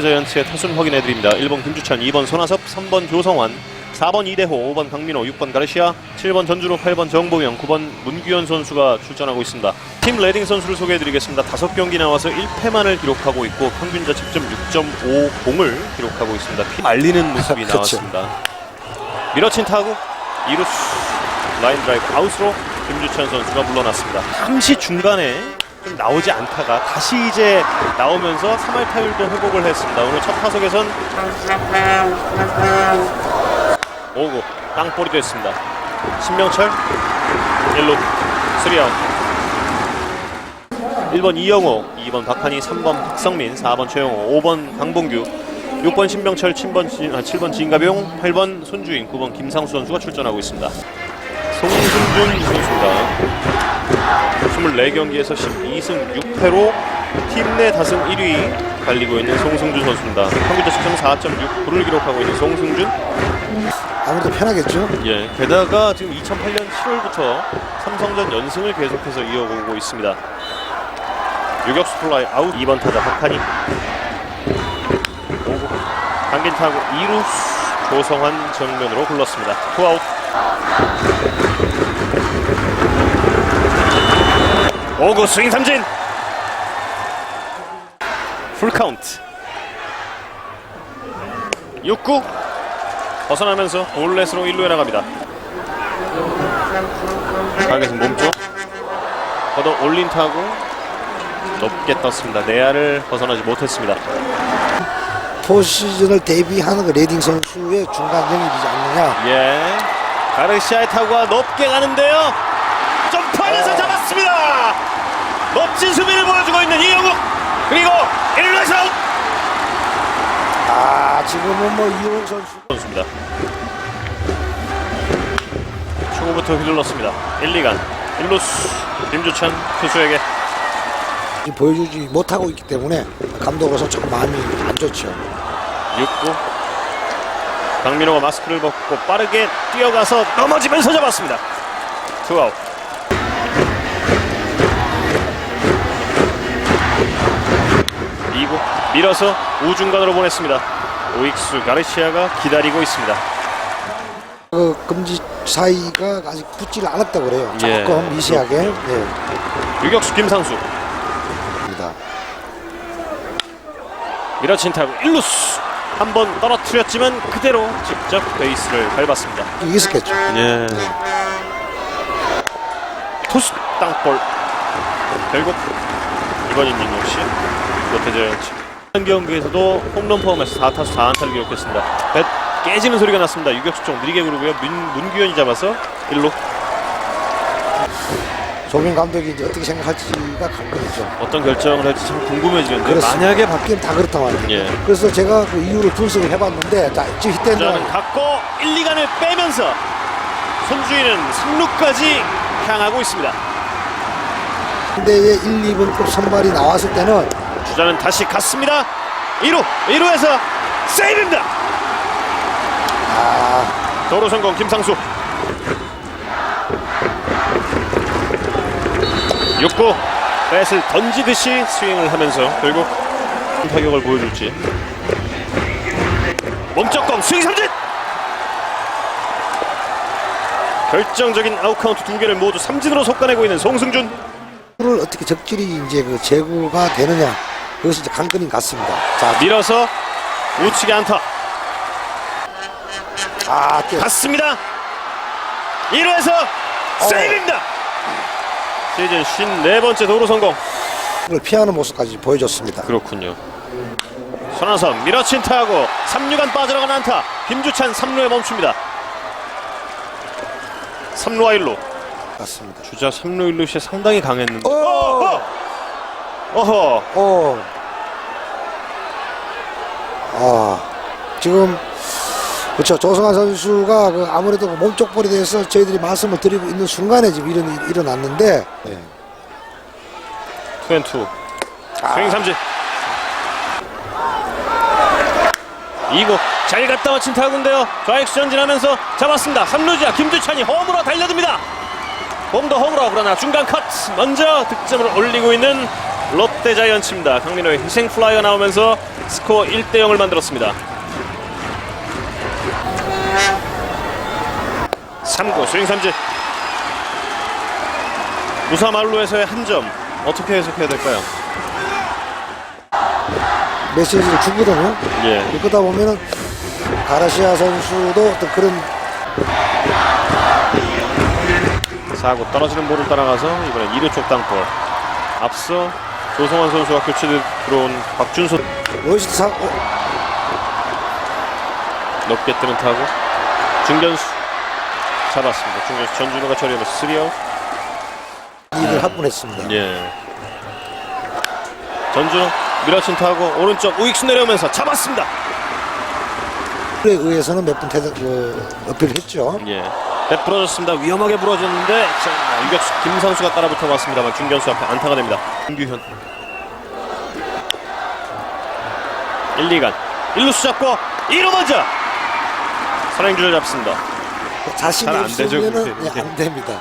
자이언츠의 타순 확인해 드립니다. 1번 김주찬, 2번 손아섭, 3번 조성환, 4번 이대호, 5번 강민호, 6번 가르시아, 7번 전주로, 8번 정보영, 9번 문규현 선수가 출전하고 있습니다. 팀 레딩 선수를 소개해 드리겠습니다. 5경기 나와서 1패만을 기록하고 있고 평균 자책점 6.50을 기록하고 있습니다. 피 말리는 모습이. 나왔습니다. 밀어친 타구 2루수 라인 드라이브 아웃으로 김주찬 선수가 물러났습니다. 잠시 중간에 좀 나오지 않다가 다시 이제 나오면서 3할 타율도 회복을 했습니다. 오늘 첫 타석에선 오구 땅볼이 됐습니다. 신명철 1루 3아웃 1번 이영호, 2번 박한희, 3번 박성민, 4번 최영호, 5번 강봉규, 6번 신병철, 7번, 진, 아, 7번 진가병, 8번 손주인, 9번 김상수 선수가 출전하고 있습니다. 송승준 선수가 24경기에서 12승 6패로 팀 내 다승 1위 달리고 있는 송승준 선수입니다. 평균 자책점 4.69를 기록하고 있는 송승준. 아무래도 편하겠죠. 예, 게다가 지금 2008년 7월부터 삼성전 연승을 계속해서 이어오고 있습니다. 유격수 플라이 아웃 2번 타자 오구 당긴 타구 2루수 조성환 정면으로 굴렀습니다. 투아웃 오구 스윙 삼진 풀카운트 6구 벗어나면서 볼넷으로 1루에 나갑니다. 타겟은 몸쪽 걷어 올린 타구 높게 떴습니다. 내야를 벗어나지 못했습니다. 포시즌을 대비하는 그 레딩 선수의 중간 영입이지 않느냐. 예. 가르시아의 타구가 높게 가는데요. 점프하면서 잡았습니다. 멋진 수비를 보여주고 있는 이영욱. 그리고 1루에서 아웃 아 지금은 뭐 이용 선수 선수입니다. 초구부터 휘둘렀습니다. 1, 2간 1루수 김주찬 투수에게 보여주지 못하고 있기 때문에 감독으로서 조금 마음이 안 좋죠. 6구 강민호가 마스크를 벗고 빠르게 뛰어가서 넘어지면서 잡았습니다. 투아웃. 밀어서 우중간으로 보냈습니다. 오익수 가르시아가 기다리고 있습니다. 그 금지 사이가 아직 붙지를 않았다고 그래요. 예. 조금 미세하게. 예. 유격수 김상수 입니다. 밀어친 타구 1루수 한 번 떨어뜨렸지만 그대로 직접 베이스를 밟았습니다. 있었겠죠. 예. 토스 땅볼 결국 이번 이닝 역시 롯데자이언츠 한 경기에서도 홈런 포함해서 4타수 4안타를 기록했습니다. 뱃 깨지는 소리가 났습니다. 유격수 쪽 느리게 구르고요. 문, 문규현이 잡아서 1루 조민 감독이 이제 어떻게 생각할지가 관건이죠. 어떤 결정을 할지 참 궁금해지는데 그렇습니다. 만약에 바... 바뀌면 다 그렇다 말이에요. 예. 그래서 제가 그 이유를 분석을 해봤는데 자 지금 히트앤 갖고 1, 2간을 빼면서 손주인은 3루까지 향하고 있습니다. 대회 1, 2번급 선발이 나왔을 때는 주자는 다시 갔습니다. 2루, 2루에서 세이브입니다. 아 도로 성공 김상수. 6구 배을 던지듯이 스윙을 하면서 결국 타격을 보여줄지. 몸쪽공 스윙 삼진. 결정적인 아웃카운트 두 개를 모두 삼진으로 속가내고 있는 송승준. 를 어떻게 적절히 이제 그 제구가 되느냐 그것이 이제 관건인 것 같습니다. 자, 밀어서 우측에 안타. 아, 뛰어. 갔습니다. 1루에서 세이브입니다. 시즌 54번째 도루 성공. 을 피하는 모습까지 보여줬습니다. 그렇군요. 손아섭 밀어친 타고 3루간 빠져나간 안타. 김주찬 3루에 멈춥니다. 3루와 1루. 같습니다. 주자 3루 1루 시 상당히 강했는데. 오! 어허! 어허. 어. 아, 지금 그렇죠. 조성환 선수가 그 아무래도 그 몸쪽 볼에 대해서 저희들이 말씀을 드리고 있는 순간에 지금 일어이 일어났는데 예. 투앤투. 스윙 삼진. 이고 잘 갔다 맞힌 타구인데요. 좌익수 전진하면서 잡았습니다. 3루자 김주찬이 홈으로 달려듭니다. 홈도 홈으로 그러나 중간 컷 먼저 득점을 올리고 있는 롯데 자이언츠입니다. 강민호의 희생 플라이가 나오면서 스코어 1대 0을 만들었습니다. 3구 스윙 삼진. 무사 말루에서의 한 점 어떻게 해석해야 될까요? 메시지를 주거든요. 예. 그러다 보면은 가라시아 선수도 어떤 그런 4구 떨어지는 볼을 따라가서 이번엔 2루 쪽 땅볼. 앞서 조성환 선수가 교체 들어온 박준소 로이스트 사 어, 높게 뜨는 타구 중견수 잡았습니다. 중견수 전준호가 처리하면서 3아웃. 일을 할 뻔했습니다. 예. 전준호 밀어친 타구 오른쪽 우익수 내려오면서 잡았습니다. 그에 의해서는 몇번 대그 어필을 했죠. 예. 배 부러졌습니다. 위험하게 부러졌는데 자, 유격수 김상수가 따라붙어 봤습니다만 중견수 앞에 안타가 됩니다. 김규현 1, 2간 1루수 잡고 1루 먼저 선행주를 잡습니다. 자신이 잘안 되죠, 없으면은 그게. 예, 안 됩니다.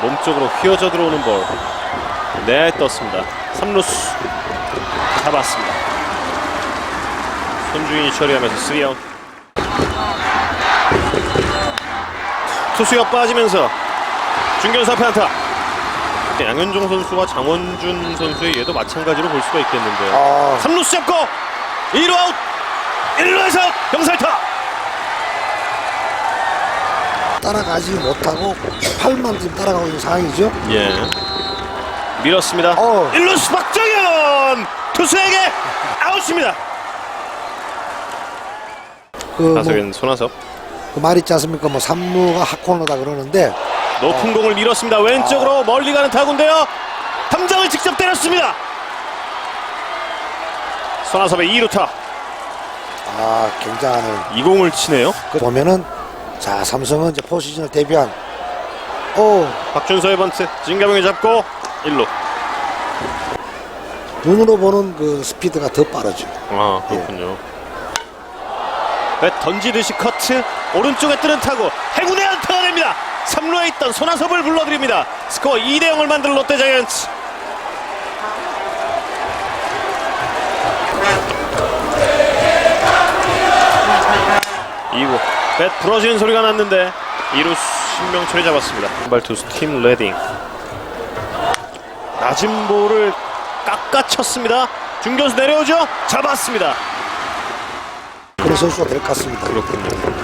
몸쪽으로 휘어져 들어오는 볼. 네, 떴습니다. 3루수 잡았습니다. 손주인이 처리하면서 3아웃. 투수가 빠지면서 중견수 앞에 안타. 양현종 선수와 장원준 선수의 얘도 마찬가지로 볼 수가 있겠는데요. 아, 3루수 잡고 2루 아웃 1루에서 병살타 따라가지 못하고 팔만 지금 따라가고 있는 상황이죠. 예 밀었습니다 어. 1루수 박정현 투수에게 아웃입니다 그, 뭐, 타석엔 손아섭 그 말 있지 않습니까? 뭐 삼루가 핫코너다 그러는데. 높은 공을 밀었습니다. 왼쪽으로 멀리 가는 타구인데요. 담장을 직접 때렸습니다. 손아섭의 2루타. 아 굉장하는 이 공을 치네요. 그 보면은 자 삼성은 이제 포시즌을 데뷔한 오. 박준서의 번트. 진가병이 잡고 1루. 눈으로 보는 그 스피드가 더 빠르죠. 아 그렇군요. 배 던지듯이 커트 오른쪽에 뜨는 타구 행운의 안타가 됩니다. 3루에 있던 손아섭을 불러드립니다. 스코어 2대 0을 만든 롯데 자이언츠. 이구배 부러지는 소리가 났는데 2루 신명철이 잡았습니다. 발투수 팀 레딩 낮은 볼을 깎아쳤습니다. 중견수 내려오죠? 잡았습니다. 그런 선수가 될 것 같습니다. 그렇군요.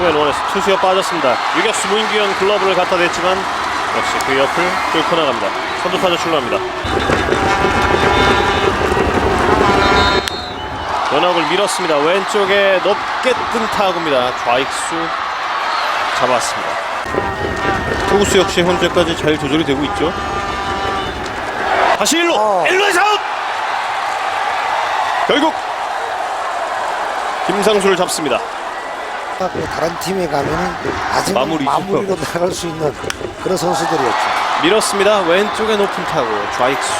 투앤 원에서 투수가 빠졌습니다. 유격수 무인기현 글러브를 갖다 댔지만 역시 그 옆을 뚫고 나갑니다. 선두 타자 출루합니다. 연합을 밀었습니다. 왼쪽에 높게 뜬 타구입니다. 좌익수 잡았습니다. 투구수 역시 현재까지 잘 조절이 되고 있죠. 다시 1루! 어. 1루에서 아웃! 결국 김상수를 잡습니다. 그 다른 팀에 가면은 아직 마무리죠. 마무리로 나갈 수 있는 그런 선수들이었죠. 밀었습니다. 왼쪽에 높은 타구 좌익수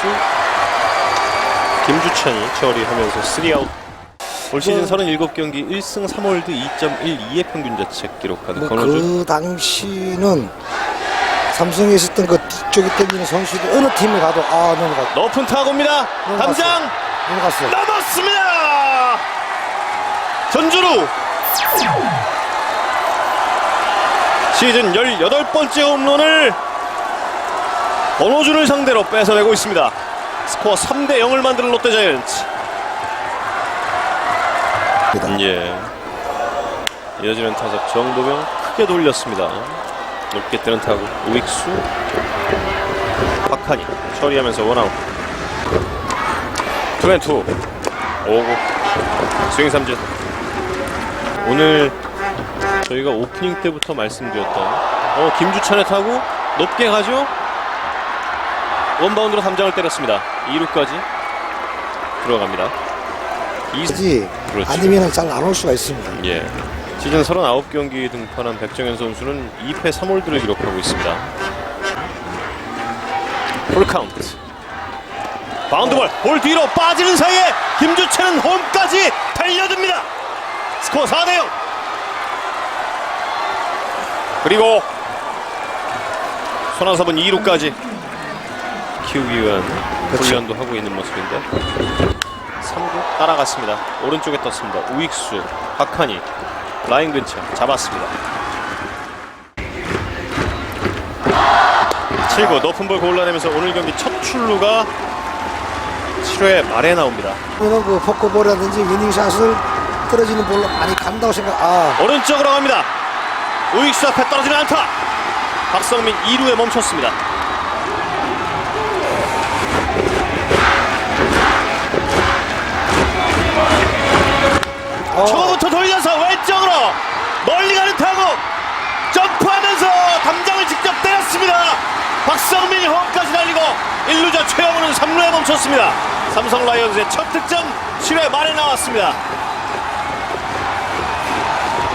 김주찬이 처리하면서 3아웃. 올 시즌 37경기 1승 3홀드 2.12의 평균 자책 기록하는 뭐 권호준. 그 당시는 삼성에 있었던 그 뒤쪽에 던지는 선수들 어느 팀에 가도 아 넘어갔 높은 타구입니다. 담장 넘어갔어요. 넘었습니다. 전주루 시즌 18번째 홈런을 권호준을 상대로 뺏어내고 있습니다. 스코어 3대 0을 만드는 롯데 자이언츠. 예. 이어지는 타석 정도경 크게 돌렸습니다. 높게 뜨는 타구 우익수 박하니 처리하면서 원아웃. 투앤투 오고 스윙 삼진 오늘 저희가 오프닝 때부터 말씀드렸던 어 김주찬의 타구 높게 가죠 원바운드로 담장을 때렸습니다 2루까지 들어갑니다 이지 그렇죠. 아니면 잘 안 올 수가 있습니다. 예. 시즌 39경기 등판한 백정현 선수는 2패 3홀드를 기록하고 있습니다. 풀 카운트. 바운드볼 볼 뒤로 빠지는 사이에 김주찬은 홈까지 달려듭니다. 스코어 4대 0. 그리고 손아섭은 2루까지 키우기 위한 그렇죠. 훈련도 하고 있는 모습인데 3구 따라갔습니다. 오른쪽에 떴습니다. 우익수 박하니 라인 근처 잡았습니다. 7구 높은 볼 골라내면서 오늘 경기 첫 출루가 7회 말에 나옵니다. 그러면 그 포크볼이라든지 위닝샷을 떨어지는 볼로 많이 간다고 생각. 아, 오른쪽으로 갑니다. 우익수 앞에 떨어지는 안타. 박성민 2루에 멈췄습니다. 어, 초부터 돌려서 왼쪽으로 멀리 가는 타구 점프하면서 담장을 직접 때렸습니다. 박성민이 홈까지 달리고 1루자 최영우는 3루에 멈췄습니다. 삼성 라이온즈의 첫 득점 7회 말에 나왔습니다.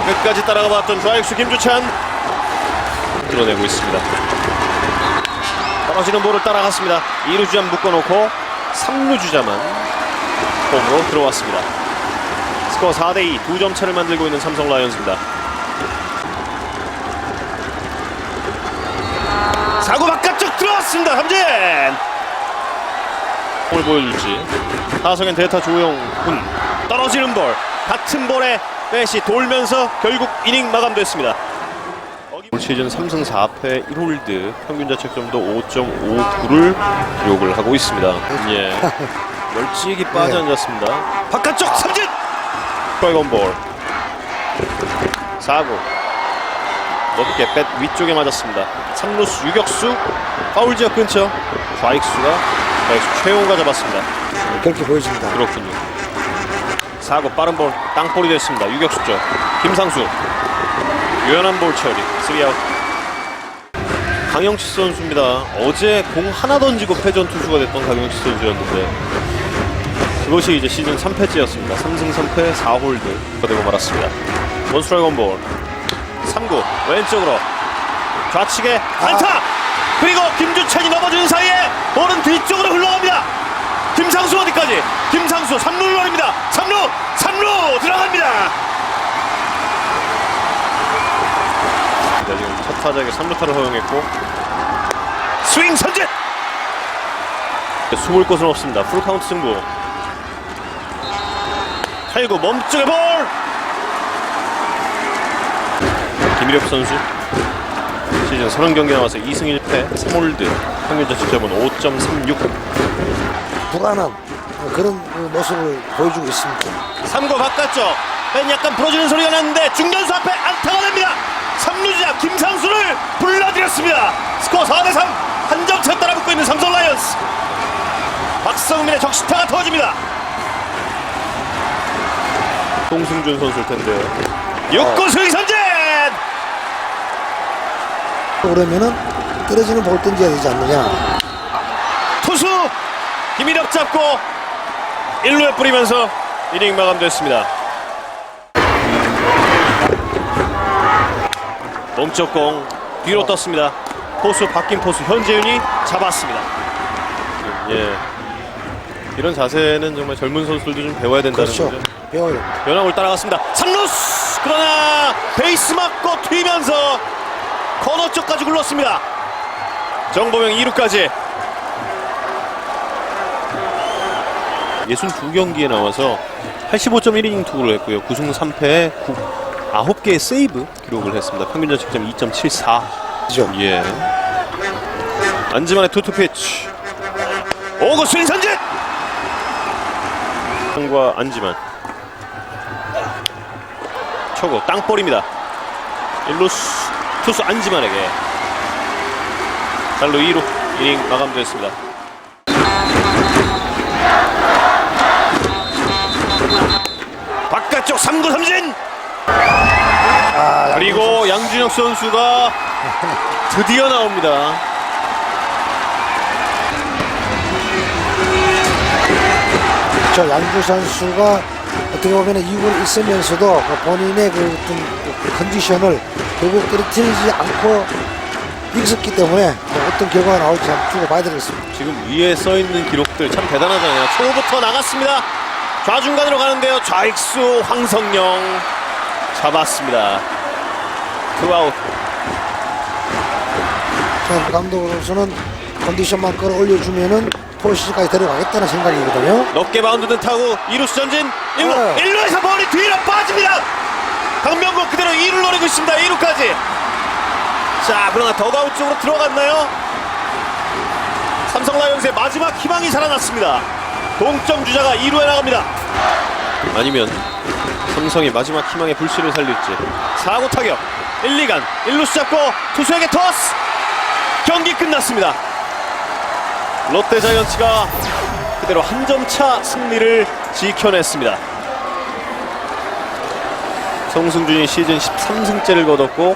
끝까지 따라가 봤던 좌익수 김주찬 드러내고 있습니다. 떨어지는 볼을 따라갔습니다. 2루 주자 묶어놓고 3루 주자만 홈으로 들어왔습니다. 스코어 4대2 두 점 차를 만들고 있는 삼성 라이온즈입니다. 사구 바깥쪽 들어왔습니다. 삼진. 볼 보여줄지. 타석엔 대타 조용훈 떨어지는 볼 같은 볼에 빼시 돌면서 결국 이닝 마감됐습니다. 올 시즌 3승 4패 1홀드 평균 자책점도 5.59를 기록을 하고 있습니다. 예. 멀찍이 빠져 앉았습니다. 바깥쪽 삼진! 스트라이크 볼 4구 높게 뱃 위쪽에 맞았습니다 3루수 유격수 파울 지역 근처 좌익수가 좌익수 최용우가 잡았습니다 그렇게 보여집니다. 그렇군요 4구 빠른 볼 땅볼이 됐습니다. 유격수 쪽 김상수. 유연한 볼 처리. 3아웃. 강영치 선수입니다. 어제 공 하나 던지고 패전 투수가 됐던 강영치 선수였는데 그것이 이제 시즌 3패째였습니다. 3승 3패 4홀드가 되고 말았습니다. 원스트라이크 원볼. 3구. 왼쪽으로. 좌측에 안타! 그리고 김주찬이 넘어지는 사이에 볼은 뒤쪽으로 흘러갑니다 김상수 어디까지 김상수 3루를 노립니다 3루 3루 들어갑니다 네, 지금 첫 타자에게 3루타를 허용했고 스윙 선진 숨을 곳은 없습니다. 풀카운트 승부. 8구 멈쪽의 볼! 김일엽 선수. 시즌 30경기 나와서 2승 1패 3홀드. 평균 자책점은 5.36 불안한 그런 그 모습을 보여주고 있습니다. 3구 바깥쪽. 뺀 약간 부러지는 소리가 났는데 중견수 앞에 안타가 됩니다 3루자 김상수를 불러들였습니다. 스코어 4대3 한 점 차 따라붙고 있는 삼성 라이언스. 박성민의 적시타가 터집니다. 송승준 선수일 텐데요 6구 스윙 선진! 그러면은 떨어지는 볼 던져야 되지 않느냐. 투수 김일엽 잡고 1루에 뿌리면서 이닝 마감됐습니다. 몸쪽 공 뒤로 떴습니다. 포수 바뀐 포수 현재윤이 잡았습니다. 예. 이런 자세는 정말 젊은 선수들도 좀 배워야 된다는 그렇죠. 거죠. 됩니다. 변화골 따라갔습니다. 3루스 그러나 베이스 맞고 튀면서 코너 쪽까지 굴렀습니다. 정보명 2루까지 62경기에 나와서 85.1이닝 투구를 했고요. 9승 3패에 9개의 세이브 기록을 했습니다. 평균 자책점 2.74. 그죠? 예. 안지만의 투투 피치. 오구 스윙 선진! 과 안지만. 초구 땅볼입니다. 일루스 투수 안지만에게 달로 2루 이닝 마감됐습니다. 바깥쪽 3구 삼진! 아, 그리고 양준혁 선수가 드디어 나옵니다. 저 양주 선수가 어떻게 보면 이유는 있으면서도 그 본인의 그 어떤 그 컨디션을 결국 떨어뜨리지 않고 있었기 때문에 뭐 어떤 결과가 나올지 한번 두고 봐야 되겠습니다. 지금 위에 써 있는 기록들 참 대단하잖아요. 초부터 나갔습니다. 좌중간으로 가는데요. 좌익수 황성영 잡았습니다. 투아웃. 자, 감독으로서는 컨디션만 끌어올려주면은 포시까지 데려가겠다는 생각이거든요. 높게 바운드는 타고 2루수 전진 1루 네. 1루에서 볼이 뒤로 빠집니다 강명국 그대로 2루를 노리고 있습니다 2루까지 자 그러나 더가웃 쪽으로 들어갔나요 삼성 라이온즈의 마지막 희망이 살아났습니다 동점 주자가 2루에 나갑니다 아니면 삼성이 마지막 희망의 불씨를 살릴지. 4구 타격. 1, 2간. 1루수 잡고 투수에게 토스! 경기 끝났습니다. 롯데 자이언츠가 그대로 한 점 차 승리를 지켜냈습니다. 송승준이 시즌 13승째를 거뒀고